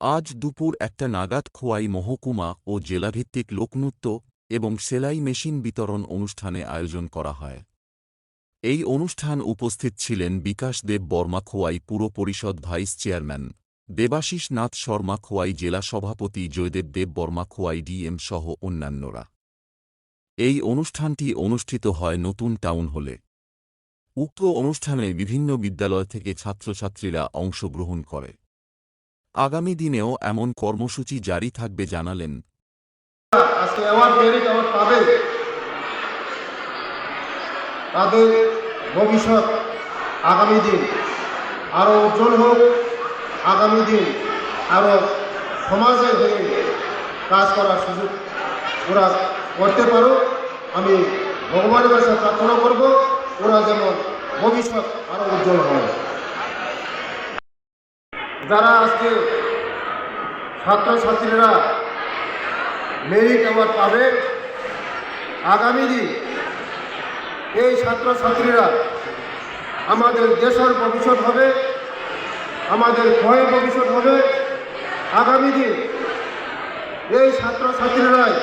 আজ দুপুর একটা নাগাদ খোয়াই মহকুমা ও জেলাভিত্তিক লোকনৃত্য এবং সেলাই মেশিন বিতরণ অনুষ্ঠানে আয়োজন করা হয়। এই অনুষ্ঠান উপস্থিত ছিলেন বিকাশ দেব বর্মা খোয়াই পুর পরিষদ ভাইস চেয়ারম্যান, দেবাশিস নাথ শর্মা খোয়াই জেলা সভাপতি জয়দেব দেব বর্মা খোয়াই ডিএম সহ অন্যান্যরা। এই অনুষ্ঠানটি অনুষ্ঠিত হয় নতুন টাউন হলে। উক্ত অনুষ্ঠানে বিভিন্ন বিদ্যালয় থেকে ছাত্রছাত্রীরা অংশগ্রহণ করে। আগামী দিনেও এমন কর্মসূচি জারি থাকবে, জানালেন। আজকে অ্যাওয়ার্ড পাবে। তাদের ভবিষ্যৎ আগামী দিন। আরও উজ্জ্বল হোক, আগামী দিন আরও সমাজে হয়ে কাজ করার সুযোগ ওরা করতে পারো আমি ভগবানের কাছে প্রার্থনা করব, ওরা যেন ভবিষ্যৎ আরও উজ্জ্বল হয়। যারা আজকে ছাত্রছাত্রীরা মেরিট অ্যাওয়ার্ড পাবে, আগামী দিন এই ছাত্রছাত্রীরা আমাদের দেশের ভবিষ্যৎ হবে, আমাদের ভয়ের ভবিষ্যৎ হবে। আগামী দিন এই ছাত্রছাত্রীরাই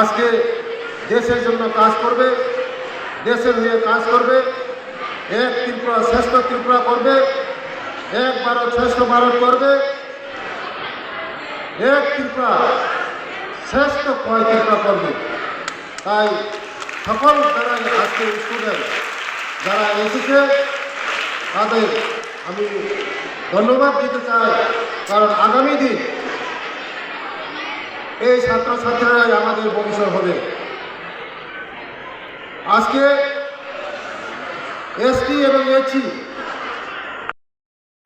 আজকে দেশের জন্য কাজ করবে, দেশের হয়ে কাজ করবে, এক ত্রিপুরা, শ্রেষ্ঠ ত্রিপুরা করবে। এক ভারত শ্রেষ্ঠ ভারত করবে। এক ত্রিপুরা, শ্রেষ্ঠ কয় ত্রিপুরা করবে। তাই সকল যারা আজকে স্টুডেন্ট যারা এসেছে, তাদের আমি ধন্যবাদ দিতে চাই। কারণ আগামী দিন এই ছাত্রছাত্রীরাই আমাদের ভবিষ্যৎ হবে। আজকে এসটি এবং এইচি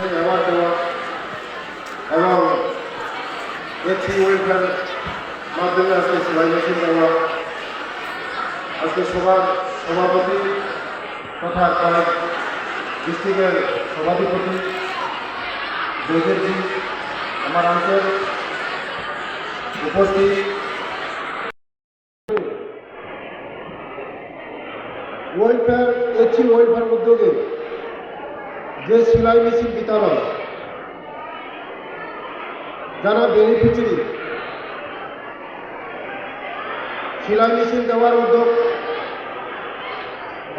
অ্যাওয়ার্ড দেওয়া এবং মাধ্যমে আজকে সেলাই মেশিন আজকে সবার সভাপতি তথা কলেজ ডিস্ট্রিক্টের সভাধিপতি জয়দেবজি, আমার অঞ্চল উপস্থিত। ওয়েলফেয়ার এইচি ওয়েলফেয়ার উদ্যোগে যে সেলাই মেশিন বিতরণ। যারা বেনিফিশিয়ারি সেলাই মেশিন দেওয়ার উদ্যোগ,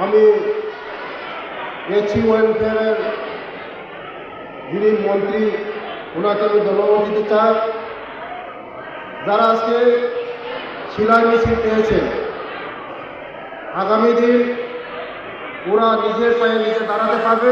আমি এইচি ওয়েলফেয়ারের যিনি মন্ত্রী, ওনাকে আমি ধন্যবাদ দিতে চাই। যারা আজকে সেলাই মেশিন পেয়েছেন আগামী দিন ওরা নিজের পায়ে নিজে দাঁড়াতে পারবে।